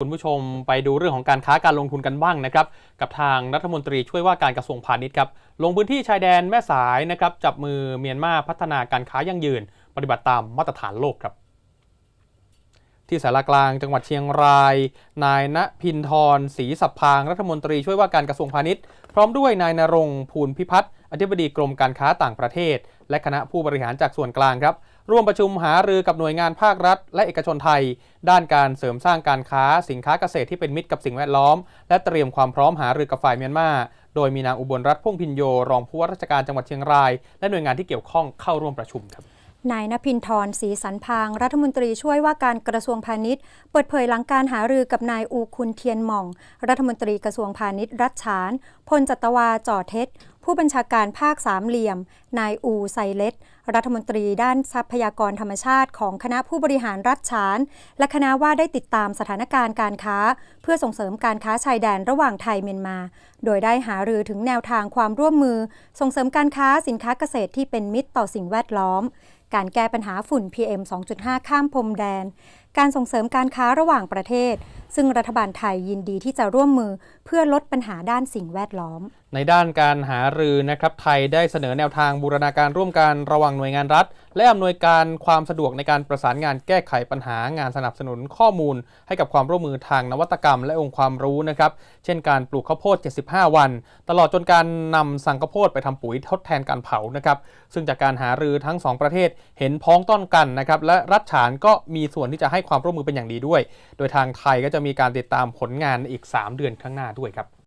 คุณผู้ชมไปดูเรื่องของการค้าการลงทุนกันบ้างนะครับ กับทางรัฐมนตรีช่วยว่าการกระทรวงพาณิชย์ครับ ลงพื้นที่ชายแดนแม่สายนะครับ จับมือเมียนมาพัฒนาการค้ายั่งยืน ปฏิบัติตามมาตรฐานโลกครับ ที่สารกลางจังหวัดเชียงราย นายณพินทรศรีสัพพางรัฐมนตรีช่วยว่าการกระทรวงพาณิชย์ พร้อมด้วยนายนรงภูลพิพัฒน์อธิบดีกรมการค้าต่างประเทศ และคณะผู้บริหารจากส่วนกลางครับ ร่วมประชุมหารือกับหน่วยงานภาครัฐ และเอกชนไทย ด้านการเสริมสร้างการค้าสินค้าเกษตรที่เป็นมิตรกับสิ่งแวดล้อม และเตรียมความพร้อมหารือกับฝ่ายเมียนมาโดยมีนางอุบลรัตน์พ่วงพินโยรองผู้ว่าราชการจังหวัดเชียงราย และหน่วยงานที่เกี่ยวข้องเข้าร่วมประชุมครับนายนพินทรศรีสันพาง รัฐมนตรีช่วยว่าการกระทรวงพาณิชย์ เปิดเผยหลังการหารือกับนายอูคุนเทียนหม่อง รัฐมนตรีกระทรวงพาณิชย์รัชฉาน พลจัตวาจ่อเท็จ ผู้บัญชาการภาคสามเหลี่ยม นายอูไซเลตรัฐมนตรีด้านทรัพยากรธรรมชาติของคณะผู้บริหารรัฐฉาน และคณะว่าได้ติดตามสถานการณ์การค้า เพื่อส่งเสริมการค้าชายแดนระหว่างไทยเมียนมา โดยได้หารือถึงแนวทางความร่วมมือ ส่งเสริมการค้าสินค้าเกษตรที่เป็นมิตรต่อสิ่งแวดล้อม การแก้ปัญหาฝุ่น PM 2.5 ข้ามพรมแดน การส่งเสริมการค้าระหว่างประเทศ ซึ่งรัฐบาลไทยยินดีที่จะร่วมมือเพื่อลดปัญหาด้านสิ่งแวดล้อม ในด้านการหารือนะครับไทยได้เสนอแนวทางบูรณาการร่วมกันระหว่างหน่วยงานรัฐ และอำนวยการความสะดวกในการประสานงานแก้ไขปัญหางานสนับสนุนข้อมูล ให้กับความร่วมมือทางนวัตกรรม และองค์ความรู้นะครับเช่นการปลูกข้าวโพด 75 วัน ตลอดจนการนำสั่งข้าวโพดไปทำปุ๋ยทดแทนการเผานะครับซึ่งจากการหารือทั้งสองประเทศเห็นพ้องต้องกันนะครับและรัฐฉานก็มีส่วนที่จะให้ความร่วมมือเป็นอย่างดีด้วย โดยทางไทยก็จะมีการติดตามผลงานอีก 3 เดือนข้างหน้าด้วยครับ